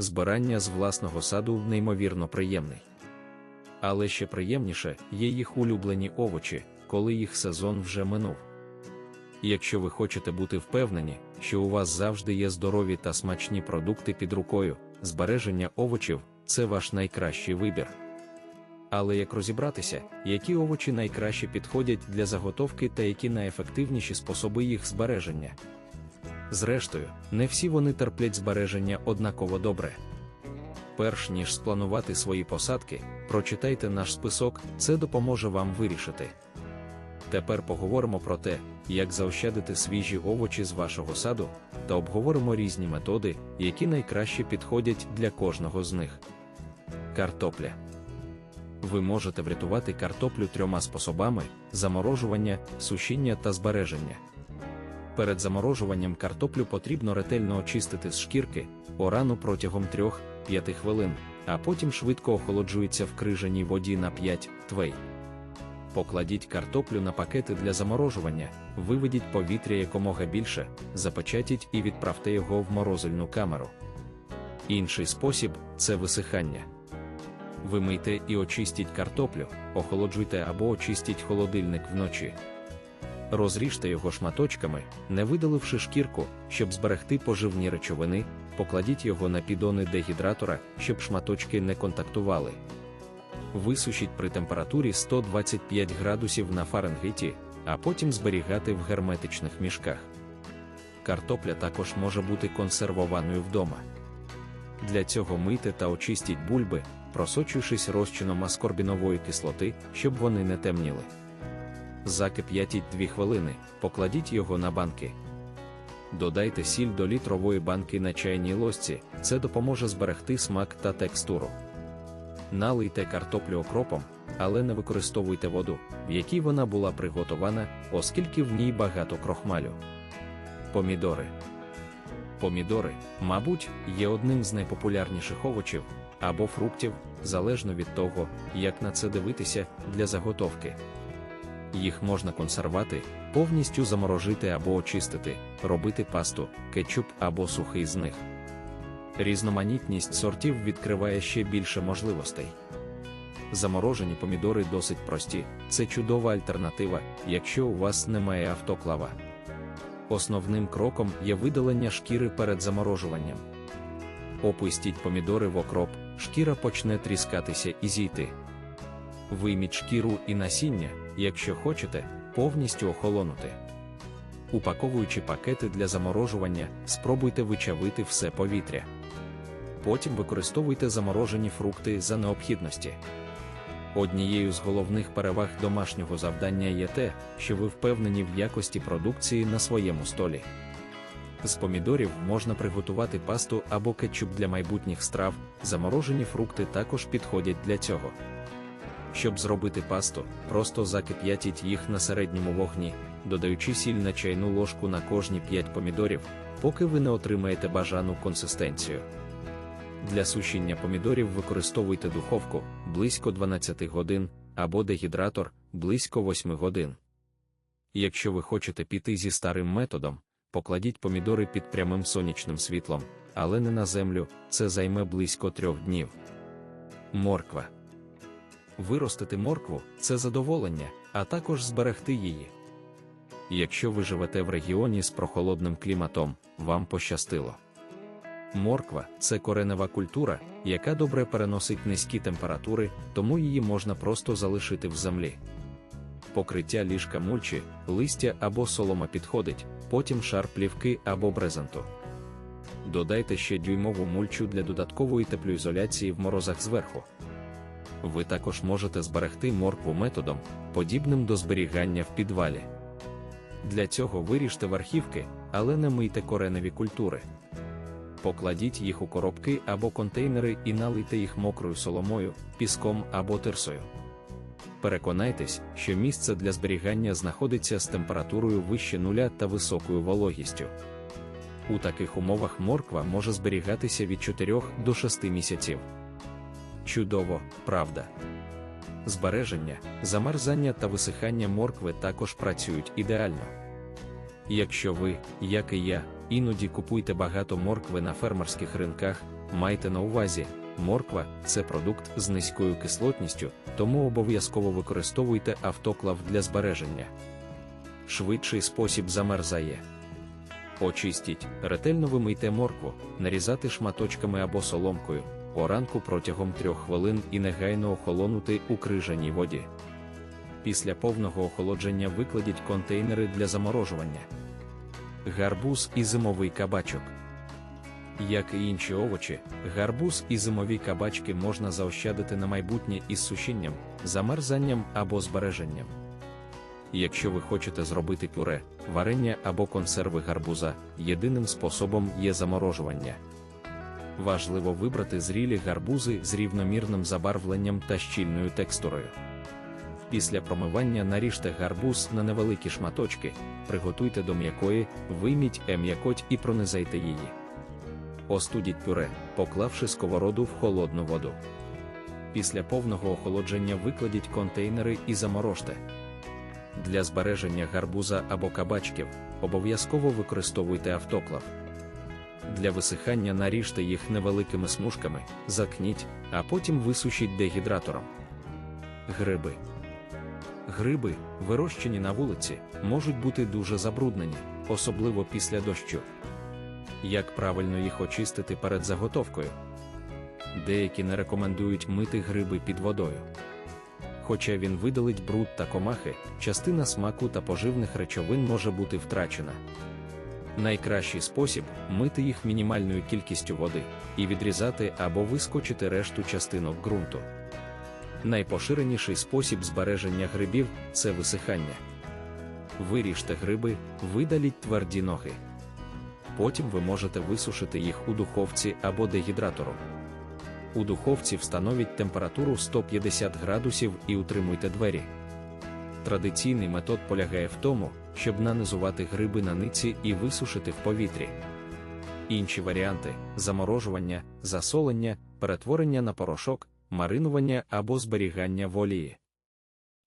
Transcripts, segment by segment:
збирання з власного саду неймовірно приємний. Але ще приємніше є їх улюблені овочі, коли їх сезон вже минув. Якщо ви хочете бути впевнені, що у вас завжди є здорові та смачні продукти під рукою, збереження овочів це ваш найкращий вибір. Але як розібратися, які овочі найкраще підходять для заготовки та які найефективніші способи їх збереження? Зрештою, не всі вони терплять збереження однаково добре. Перш ніж спланувати свої посадки, прочитайте наш список, це допоможе вам вирішити. Тепер поговоримо про те, як заощадити свіжі овочі з вашого саду, та обговоримо різні методи, які найкраще підходять для кожного з них. Картопля. Ви можете врятувати картоплю трьома способами: заморожування, сушіння та збереження. Перед заморожуванням картоплю потрібно ретельно очистити з шкірки, орану протягом 3-5 хвилин, а потім швидко охолоджується в крижаній воді на 5 твей. Покладіть картоплю на пакети для заморожування, виведіть повітря якомога більше, запечатіть і відправте його в морозильну камеру. Інший спосіб це висихання. Вимийте і очистіть картоплю, охолоджуйте або очистіть холодильник вночі. Розріжте його шматочками, не видаливши шкірку, щоб зберегти поживні речовини, покладіть його на підони дегідратора, щоб шматочки не контактували. Висушіть при температурі 125 градусів на Фаренгейті, а потім зберігати в герметичних мішках. Картопля також може бути консервованою вдома. Для цього мийте та очистіть бульби, просочуючись розчином аскорбінової кислоти, щоб вони не темніли. Закип'ятіть 2 хвилини, покладіть його на банки. Додайте сіль до літрової банки на чайній ложці, це допоможе зберегти смак та текстуру. Налийте картоплю окропом, але не використовуйте воду, в якій вона була приготована, оскільки в ній багато крохмалю. Помідори. Помідори, мабуть, є одним з найпопулярніших овочів або фруктів, залежно від того, як на це дивитися для заготовки. Їх можна консервати, повністю заморожити або очистити, робити пасту, кетчуп або сухий з них. Різноманітність сортів відкриває ще більше можливостей. Заморожені помідори досить прості, це чудова альтернатива, якщо у вас немає автоклава. Основним кроком є видалення шкіри перед заморожуванням. Опустіть помідори в окроп, шкіра почне тріскатися і зійти. Вийміть шкіру і насіння, якщо хочете, повністю охолонути. Упаковуючи пакети для заморожування, спробуйте вичавити все повітря. Потім використовуйте заморожені фрукти за необхідності. Однією з головних переваг домашнього завдання є те, що ви впевнені в якості продукції на своєму столі. З помідорів можна приготувати пасту або кетчуп для майбутніх страв, заморожені фрукти також підходять для цього. Щоб зробити пасту, просто закип'ятіть їх на середньому вогні, додаючи сіль на чайну ложку на кожні 5 помідорів, поки ви не отримаєте бажану консистенцію. Для сушіння помідорів використовуйте духовку близько 12 годин або дегідратор близько 8 годин. Якщо ви хочете піти зі старим методом, покладіть помідори під прямим сонячним світлом, але не на землю, це займе близько трьох днів. Морква. Виростити моркву це задоволення, а також зберегти її. Якщо ви живете в регіоні з прохолодним кліматом, вам пощастило. Морква це коренева культура, яка добре переносить низькі температури, тому її можна просто залишити в землі. Покриття ліжка мульчі, листя або солома підходить, потім шар плівки або брезенту. Додайте ще дюймову мульчу для додаткової теплоізоляції в морозах зверху. Ви також можете зберегти моркву методом, подібним до зберігання в підвалі. Для цього виріжте верхівки, але не мийте кореневі культури. Покладіть їх у коробки або контейнери і налийте їх мокрою соломою, піском або тирсою. Переконайтесь, що місце для зберігання знаходиться з температурою вище нуля та високою вологістю. У таких умовах морква може зберігатися від 4 до 6 місяців. Чудово, правда. Збереження, замерзання та висихання моркви також працюють ідеально. Якщо ви, як і я, іноді купуєте багато моркви на фермерських ринках, Майте на увазі, морква це продукт з низькою кислотністю, тому обов'язково використовуйте автоклав для збереження. Швидший спосіб замерзає. Очистіть, ретельно вимийте моркву, нарізати шматочками або соломкою, оранку протягом 3 хвилин і негайно охолонути у крижаній воді. Після повного охолодження викладіть контейнери для заморожування. Гарбуз і зимовий кабачок. Як і інші овочі, гарбуз і зимові кабачки можна заощадити на майбутнє із сушінням, замерзанням або збереженням. Якщо ви хочете зробити пюре, варення або консерви гарбуза, єдиним способом є заморожування. Важливо вибрати зрілі гарбузи з рівномірним забарвленням та щільною текстурою. Після промивання наріжте гарбуз на невеликі шматочки, приготуйте до м'якої, вийміть ем'якоть і пронизайте її. Остудіть пюре, поклавши сковороду в холодну воду. Після повного охолодження викладіть контейнери і заморожте. Для збереження гарбуза або кабачків обов'язково використовуйте автоклав. Для висихання наріжте їх невеликими смужками, закніть, а потім висушіть дегідратором. Гриби. Гриби, вирощені на вулиці, можуть бути дуже забруднені, особливо після дощу. Як правильно їх очистити перед заготовкою? Деякі не рекомендують мити гриби під водою. Хоча він видалить бруд та комахи, частина смаку та поживних речовин може бути втрачена. Найкращий спосіб мити їх мінімальною кількістю води і відрізати або вискочити решту частинок ґрунту. Найпоширеніший спосіб збереження грибів це висихання. Виріжте гриби, видаліть тверді ноги. Потім ви можете висушити їх у духовці або дегідратором. У духовці встановіть температуру 150 градусів і утримуйте двері. Традиційний метод полягає в тому, щоб нанизувати гриби на ниці і висушити в повітрі. Інші варіанти заморожування, засолення, перетворення на порошок, маринування або зберігання в олії.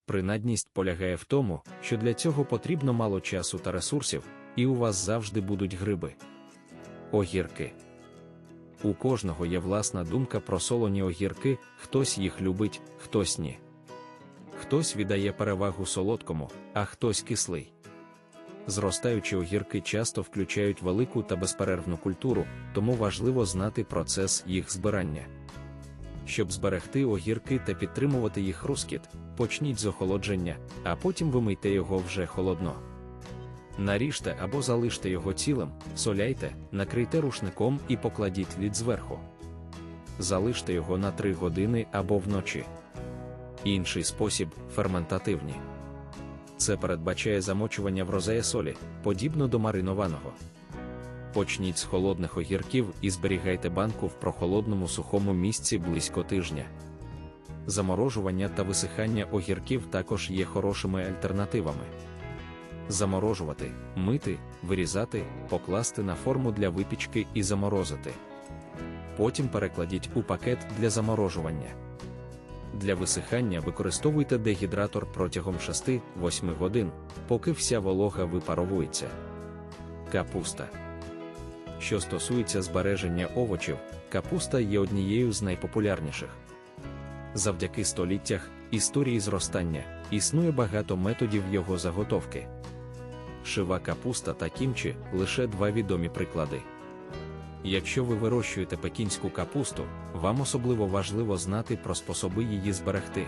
Принадність полягає в тому, що для цього потрібно мало часу та ресурсів, і у вас завжди будуть гриби. Огірки. У кожного є власна думка про солоні огірки, хтось їх любить, хтось ні. Хтось віддає перевагу солодкому, а хтось кислий. Зростаючі огірки часто включають велику та безперервну культуру, тому важливо знати процес їх збирання. Щоб зберегти огірки та підтримувати їх розкіт, почніть з охолодження, а потім вимийте його вже холодно. Наріжте або залиште його цілим, соляйте, накрийте рушником і покладіть лід зверху. Залиште його на 3 години або вночі. Інший спосіб ферментативні. Це передбачає замочування в розея солі, подібно до маринованого. Почніть з холодних огірків і зберігайте банку в прохолодному сухому місці близько тижня. Заморожування та висихання огірків також є хорошими альтернативами. Заморожувати, мити, вирізати, покласти на форму для випічки і заморозити. Потім перекладіть у пакет для заморожування. Для висихання використовуйте дегідратор протягом 6-8 годин, поки вся волога випаровується. Капуста. Що стосується збереження овочів, капуста є однією з найпопулярніших. Завдяки століттях історії зростання існує багато методів його заготовки. Шива капуста та кімчі лише два відомі приклади. Якщо ви вирощуєте пекінську капусту, вам особливо важливо знати про способи її зберегти.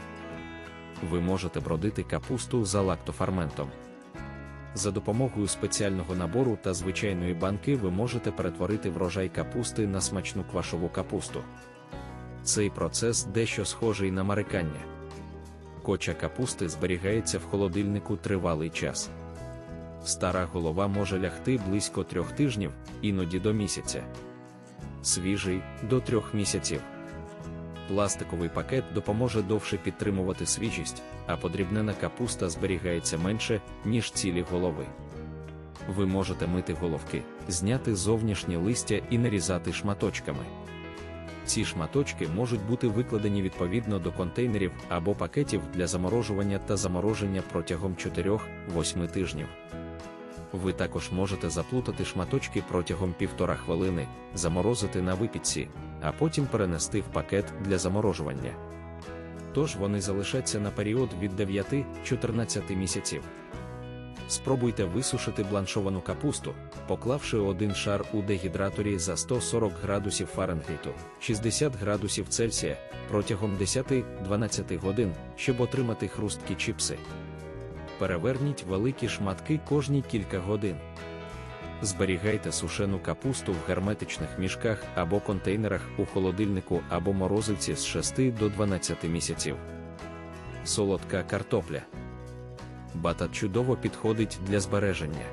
Ви можете бродити капусту за лактоферментом. За допомогою спеціального набору та звичайної банки ви можете перетворити врожай капусти на смачну квашову капусту. Цей процес дещо схожий на марикання. Коча капусти зберігається в холодильнику тривалий час. Стара голова може лягти близько трьох тижнів, іноді до місяця. Свіжий до трьох місяців. Пластиковий пакет допоможе довше підтримувати свіжість, а подрібнена капуста зберігається менше, ніж цілі голови. Ви можете мити головки, зняти зовнішнє листя і нарізати шматочками. Ці шматочки можуть бути викладені відповідно до контейнерів або пакетів для заморожування та замороження протягом 4-8 тижнів. Ви також можете заплутати шматочки протягом півтора хвилини, заморозити на випічці, а потім перенести в пакет для заморожування. Тож вони залишаться на період від 9-14 місяців. Спробуйте висушити бланшовану капусту, поклавши один шар у дегідраторі за 140 градусів Фаренгейту, 60 градусів Цельсія протягом 10-12 годин, щоб отримати хрусткі чіпси. Переверніть великі шматки кожні кілька годин. Зберігайте сушену капусту в герметичних мішках або контейнерах у холодильнику або морозивці з 6 до 12 місяців. Солодка картопля. Батат чудово підходить для збереження.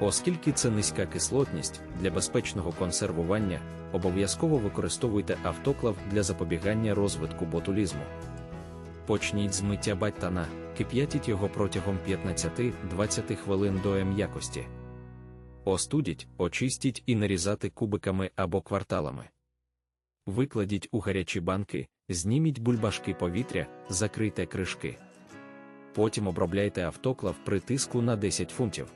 Оскільки це низька кислотність для безпечного консервування, обов'язково використовуйте автоклав для запобігання розвитку ботулізму. Почніть з миття баттана, кип'ятіть його протягом 15-20 хвилин до м'якості. Остудіть, очистіть і нарізати кубиками або кварталами. Викладіть у гарячі банки, зніміть бульбашки повітря, закрийте кришки. Потім обробляйте автоклав при тиску на 10 фунтів.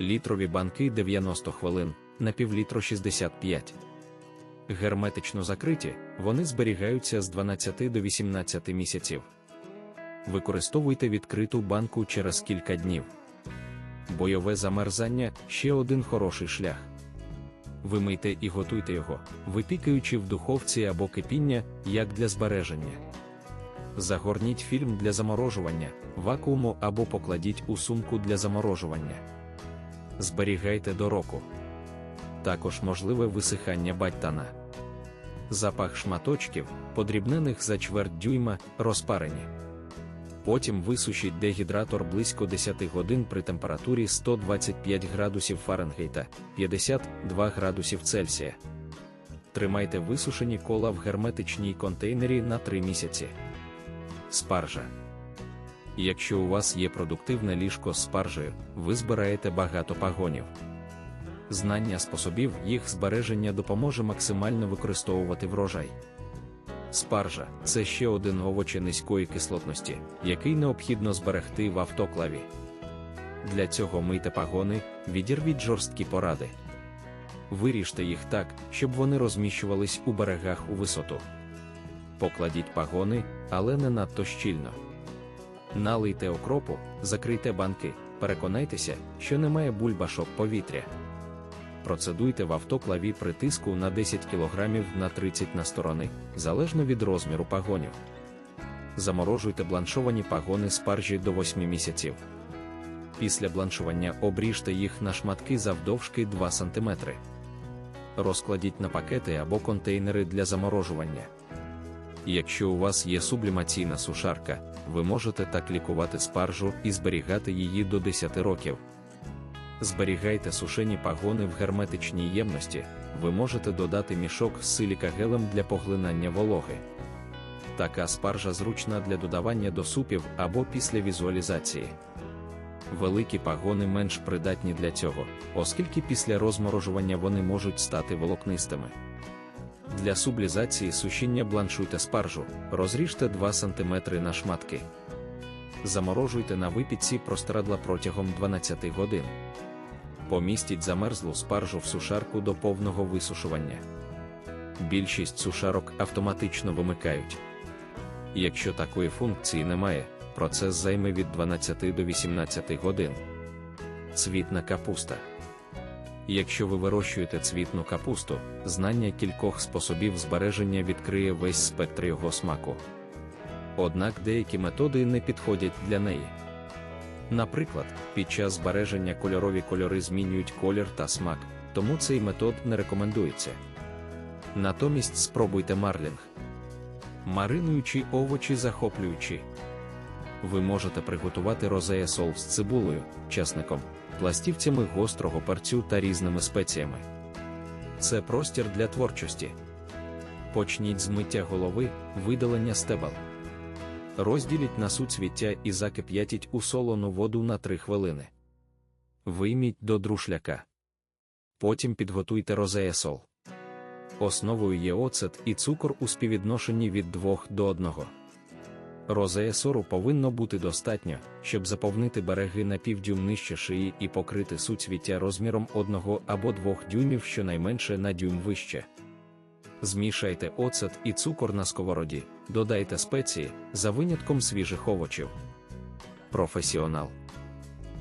Літрові банки 90 хвилин, на півлітро 65. Герметично закриті, вони зберігаються з 12 до 18 місяців. Використовуйте відкриту банку через кілька днів. Бойове замерзання ще один хороший шлях. Вимийте і готуйте його, випікаючи в духовці або кипіння, як для збереження. Загорніть фільм для заморожування, вакууму або покладіть у сумку для заморожування. Зберігайте до року. Також можливе висихання баттана. Запах шматочків, подрібнених за чверть дюйма, розпарені. Потім висушіть дегідратор близько 10 годин при температурі 125 градусів Фаренгейта, 52 градусів Цельсія. Тримайте висушені кола в герметичній контейнері на 3 місяці. Спаржа. Якщо у вас є продуктивне ліжко з спаржею, ви збираєте багато пагонів. Знання способів їх збереження допоможе максимально використовувати врожай. Спаржа це ще один овоч низької кислотності, який необхідно зберегти в автоклаві. Для цього мийте пагони, відірвіть жорсткі поради. Виріжте їх так, щоб вони розміщувались у берегах у висоту. Покладіть пагони, але не надто щільно. Налийте окропу, закрийте банки, переконайтеся, що немає бульбашок повітря. Процедуйте в автоклаві при тиску на 10 кг на 30 на сторони, залежно від розміру пагонів. Заморожуйте бланшовані пагони спаржі до 8 місяців. Після бланшування обріжте їх на шматки завдовжки 2 см. Розкладіть на пакети або контейнери для заморожування. Якщо у вас є сублімаційна сушарка, ви можете так лікувати спаржу і зберігати її до 10 років. Зберігайте сушені пагони в герметичній ємності, ви можете додати мішок з силікагелем для поглинання вологи. Така спаржа зручна для додавання до супів або після візуалізації. Великі пагони менш придатні для цього, оскільки після розморожування вони можуть стати волокнистими. Для сублізації сушіння бланшуйте спаржу, розріжте 2 см на шматки. Заморожуйте на випічці прострадла протягом 12 годин. Помістіть замерзлу спаржу в сушарку до повного висушування. Більшість сушарок автоматично вимикають. Якщо такої функції немає, процес займе від 12 до 18 годин. Цвітна капуста. Якщо ви вирощуєте цвітну капусту, знання кількох способів збереження відкриє весь спектр його смаку. Однак деякі методи не підходять для неї. Наприклад, під час збереження кольорові кольори змінюють колір та смак, тому цей метод не рекомендується. Натомість спробуйте марлінг. Маринуючі овочі захоплюючі. Ви можете приготувати розея сол з цибулею, часником, пластівцями гострого перцю та різними спеціями. Це простір для творчості. Почніть з миття голови, видалення стебел. Розділіть на суцвіття і закип'ятіть у солону воду на 3 хвилини. Вийміть до друшляка. Потім підготуйте розея сол. Основою є оцет і цукор у співвідношенні від 2 до 1. Розеесору повинно бути достатньо, щоб заповнити береги на півдюйм нижче шиї і покрити суцвіття розміром 1 або 2 дюймів щонайменше на дюйм вище. Змішайте оцет і цукор на сковороді, додайте спеції за винятком свіжих овочів. Професіонал.